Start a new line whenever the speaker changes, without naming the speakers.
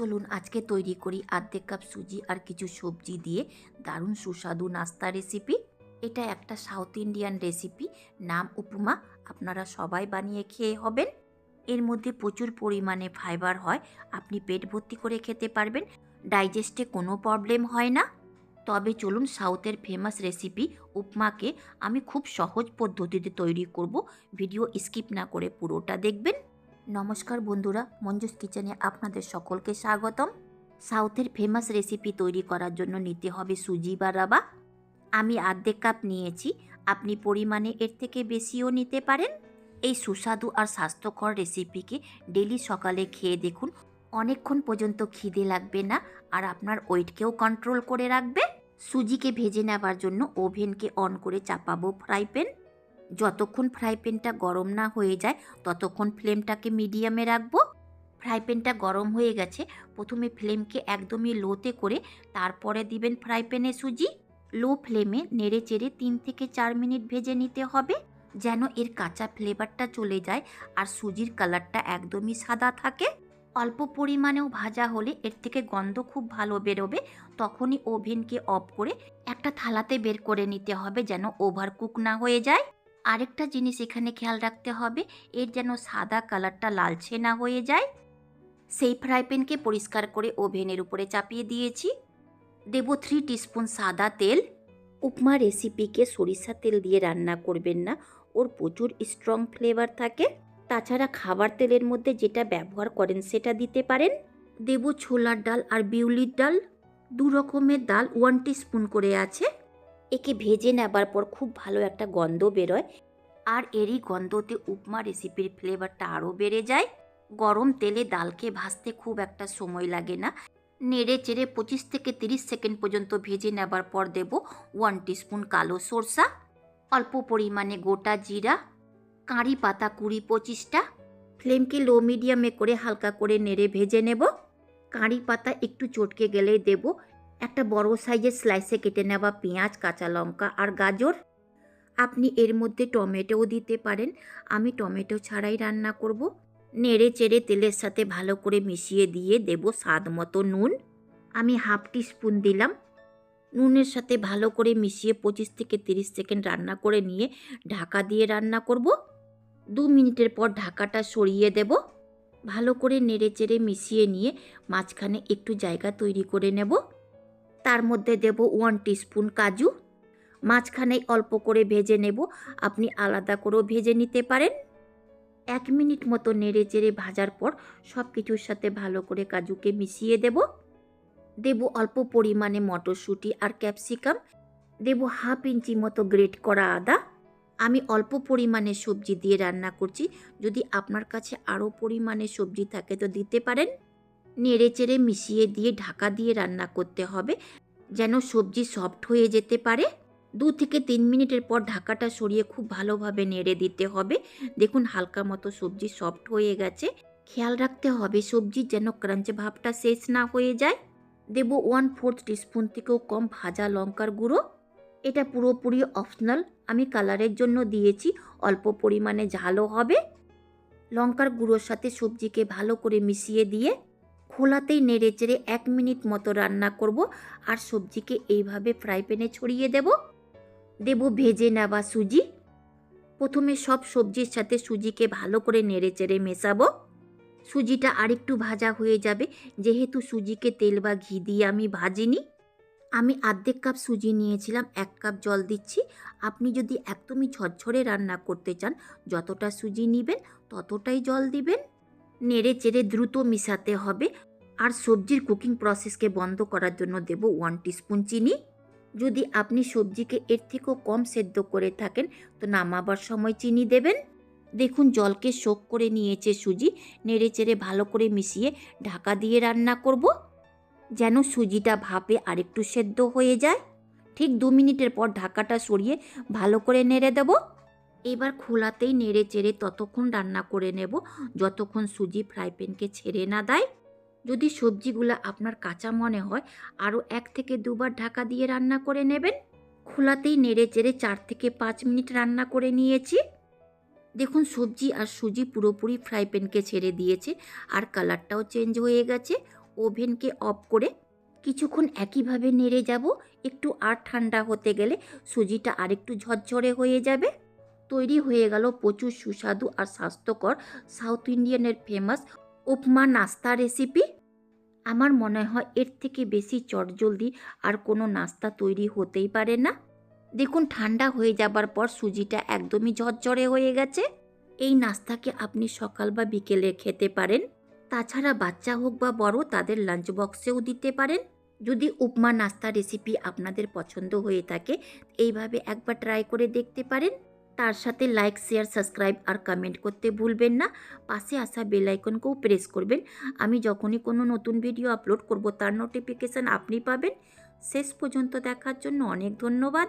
চলুন আজকে তৈরি করি আর্ধেক কাপ সুজি আর কিছু সবজি দিয়ে দারুণ সুস্বাদু নাস্তা রেসিপি এটা একটা সাউথ ইন্ডিয়ান রেসিপি নাম উপমা, আপনারা সবাই বানিয়ে খেয়ে হবেন। এর মধ্যে প্রচুর পরিমাণে ফাইবার হয়, আপনি পেট ভর্তি করে খেতে পারবেন ডাইজেস্টে কোনো প্রবলেম হয় না। তবে চলুন সাউথের ফেমাস রেসিপি উপমাকে আমি খুব সহজ পদ্ধতিতে তৈরি করব ভিডিও স্কিপ না করে পুরোটা দেখবেন। নমস্কার বন্ধুরা, মঞ্জুস কিচেনে আপনাদের সকলকে স্বাগতম। সাউথের ফেমাস রেসিপি তৈরি করার জন্য নিতে হবে সুজি বা রাবা। আমি আর্ধেক কাপ নিয়েছি, আপনি পরিমাণে এর থেকে বেশিও নিতে পারেন। এই সুস্বাদু আর স্বাস্থ্যকর রেসিপিকে ডেলি সকালে খেয়ে দেখুন, অনেকক্ষণ পর্যন্ত খিদে লাগবে না আর আপনার ওয়েটকেও কন্ট্রোল করে রাখবে। সুজিকে ভেজে নেবার জন্য ওভেনকে অন করে চাপাবো ফ্রাই প্যান যতক্ষণ ফ্রাই প্যানটা গরম না হয়ে যায়, ততক্ষণ ফ্লেমটাকে মিডিয়ামে রাখব। ফ্রাই প্যানটা গরম হয়ে গেছে, প্রথমে ফ্লেমকে একদমই লোতে করে তারপরে দিবেন ফ্রাই প্যানে সুজি। লো ফ্লেমে নেড়ে চেড়ে তিন থেকে চার মিনিট ভেজে নিতে হবে, যেন এর কাঁচা ফ্লেভারটা চলে যায় আর সুজির কালারটা একদমই সাদা থাকে। অল্প পরিমাণেও ভাজা হলে এর থেকে গন্ধ খুব ভালো বেরোবে, তখনই ওভেনকে অফ করে একটা থালাতে বের করে নিতে হবে যেন ওভার কুক না হয়ে যায়। আরেকটা জিনিস এখানে খেয়াল রাখতে হবে, এর যেন সাদা কালারটা লালচে না হয়ে যায়। সেই ফ্রাই প্যানকে পরিষ্কার করে ওভেনের উপরে চাপিয়ে দিয়েছি। দেব থ্রি টিস্পুন সাদা তেল। উপমা রেসিপিকে সরিষা তেল দিয়ে রান্না করবেন না, ওর প্রচুর স্ট্রং ফ্লেভার থাকে। তাছাড়া খাবার তেলের মধ্যে যেটা ব্যবহার করেন সেটা দিতে পারেন। দেব ছোলার ডাল আর বিউলির ডাল, দু রকমের ডাল ওয়ান স্পুন করে আছে। একে ভেজে নেবার পর খুব ভালো একটা গন্ধ বেরোয়। আর এরই গন্ধতে উপমা রেসিপির ফ্লেভারটা আরও বেড়ে যায়। গরম তেলে ডালকে ভাজতে খুব একটা সময় লাগে না। নেড়ে চেড়ে পঁচিশ থেকে তিরিশ সেকেন্ড পর্যন্ত ভেজে নেবার পর দেব ওয়ান স্পুন কালো সরষা, অল্প পরিমাণে গোটা জিরা কাঁড়ি পাতা কুড়ি পঁচিশটা, ফ্লেমকে লো মিডিয়ামে করে হালকা করে নেড়ে ভেজে নেব। কাঁড়ি পাতা একটু চটকে গেলেই দেব। একটা বড় সাইজের স্লাইসে কেটে নেওয়া পেঁয়াজ, কাঁচা লঙ্কা আর গাজর। আপনি এর মধ্যে টমেটোও দিতে পারেন। আমি টমেটো ছাড়াই রান্না করব। নেড়ে চেড়ে তেলের সাথে ভালো করে মিশিয়ে দিয়ে দেব স্বাদ মতো নুন। আমি হাফ টি স্পুন দিলাম। নুনের সাথে ভালো করে মিশিয়ে পঁচিশ থেকে তিরিশ সেকেন্ড রান্না করে নিয়ে ঢাকা দিয়ে রান্না করব। দু মিনিটের পর ঢাকাটা সরিয়ে দেব। ভালো করে নেড়ে চেড়ে মিশিয়ে নিয়ে মাঝখানে একটু জায়গা তৈরি করে নেব। তার মধ্যে দেব ওয়ান টিস্পুন কাজু। মাঝখানে অল্প করে ভেজে নেব। আপনি আলাদা করেও ভেজে নিতে পারেন। এক মিনিট মতো নেড়ে চেড়ে ভাজার পর সব কিছুর সাথে ভালো করে কাজুকে মিশিয়ে দেব। দেব অল্প পরিমাণে মটরশুঁটি আর ক্যাপসিকাম। দেব হাফ ইঞ্চি মতো গ্রেট করা আদা। আমি অল্প পরিমাণে সবজি দিয়ে রান্না করছি। যদি আপনার কাছে আরও পরিমাণে সবজি থাকে তো দিতে পারেন। নেড়ে চেড়ে মিশিয়ে দিয়ে ঢাকা দিয়ে রান্না করতে হবে, যেন সবজি সফট হয়ে যেতে পারে। দু থেকে তিন মিনিটের পর ঢাকাটা সরিয়ে খুব ভালোভাবে নেড়ে দিতে হবে। দেখুন হালকা মতো সবজি সফট হয়ে গেছে। খেয়াল রাখতে হবে সবজির যেন ক্রাঞ্চ ভাবটা শেষ না হয়ে যায়। দেব ওয়ান ফোর্থ টিস্পুন থেকেও কম ভাজা লঙ্কার গুঁড়ো। এটা পুরোপুরি অপশনাল আমি কালারের জন্য দিয়েছি, অল্প পরিমাণে ঝালও হবে। লঙ্কার গুঁড়োর সাথে সবজিকে ভালো করে মিশিয়ে দিয়ে খোলাতেই নেড়ে চেড়ে এক মিনিট মতো রান্না করব আর সবজিকে এইভাবে ফ্রাই প্যানে ছড়িয়ে দেব। দেব ভেজে নেওয়া সুজি। প্রথমে সব সবজির সাথে সুজিকে ভালো করে নেড়ে চেড়ে মেশাবো। সুজিটা আরেকটু ভাজা হয়ে যাবে, যেহেতু সুজিকে তেল বা ঘি দিয়ে আমি ভাজিনি। আমি আর্ধেক কাপ সুজি নিয়েছিলাম, এক কাপ জল দিচ্ছি। আপনি যদি একদমই ঝরঝরে রান্না করতে চান, যতটা সুজি নেবেন ততটাই জল দিবেন। নেড়ে চেড়ে দ্রুত মিশাতে হবে। আর সবজির কুকিং প্রসেসকে বন্ধ করার জন্য দেব ওয়ান টিস্পুন চিনি। যদি আপনি সবজিকে এর থেকেও কম সেদ্ধ করে থাকেন, তো নামাবার সময় চিনি দেবেন। দেখুন, জলকে শোক করে নিয়েছে সুজি। নেড়ে চেড়ে ভালো করে মিশিয়ে ঢাকা দিয়ে রান্না করব। যেন সুজিটা ভাপে আরেকটু সেদ্ধ হয়ে যায়। ঠিক দু মিনিটের পর ঢাকাটা সরিয়ে ভালো করে নেড়ে দেব। এবার খোলাতেই নেড়ে চেড়ে ততক্ষণ রান্না করে নেব। যতক্ষণ সুজি ফ্রাই প্যানকে ছেড়ে না দেয়। যদি সবজিগুলো আপনার কাঁচা মনে হয় আরও এক থেকে দুবার ঢাকা দিয়ে রান্না করে নেবেন। খোলাতেই নেড়ে চেড়ে চার থেকে পাঁচ মিনিট রান্না করে নিয়েছি। দেখুন, সবজি আর সুজি পুরোপুরি ফ্রাই প্যানকে ছেড়ে দিয়েছে আর কালারটাও চেঞ্জ হয়ে গেছে। ওভেনকে অফ করে কিছুক্ষণ একইভাবে নেড়ে যাব। একটু আর ঠান্ডা হতে গেলে সুজিটা আরেকটু ঝরঝরে হয়ে যাবে। তৈরি হয়ে গেল প্রচুর সুস্বাদু আর স্বাস্থ্যকর সাউথ ইন্ডিয়ানের ফেমাস উপমা, নাস্তা রেসিপি আমার মনে হয় এর থেকে বেশি চটজলদি আর কোনো নাস্তা তৈরি হতেই পারে না। দেখুন, ঠান্ডা হয়ে যাবার পর সুজিটা একদমই ঝরঝরে হয়ে গেছে। এই নাস্তাকে আপনি সকাল বা বিকেলে খেতে পারেন। তাছাড়া বাচ্চা হোক বা বড়, তাদের লাঞ্চ বক্সেও দিতে পারেন। যদি উপমা, নাস্তা রেসিপি আপনাদের পছন্দ হয়ে থাকে, এইভাবে একবার ট্রাই করে দেখতে পারেন। তার সাথে লাইক শেয়ার সাবস্ক্রাইব আর কমেন্ট করতে ভুলবেন না। পাশে আসা বেল আইকনকেও প্রেস করবেন। আমি যখনই কোনো নতুন ভিডিও আপলোড করব, তার নোটিফিকেশান আপনি পাবেন। শেষ পর্যন্ত দেখার জন্য অনেক ধন্যবাদ।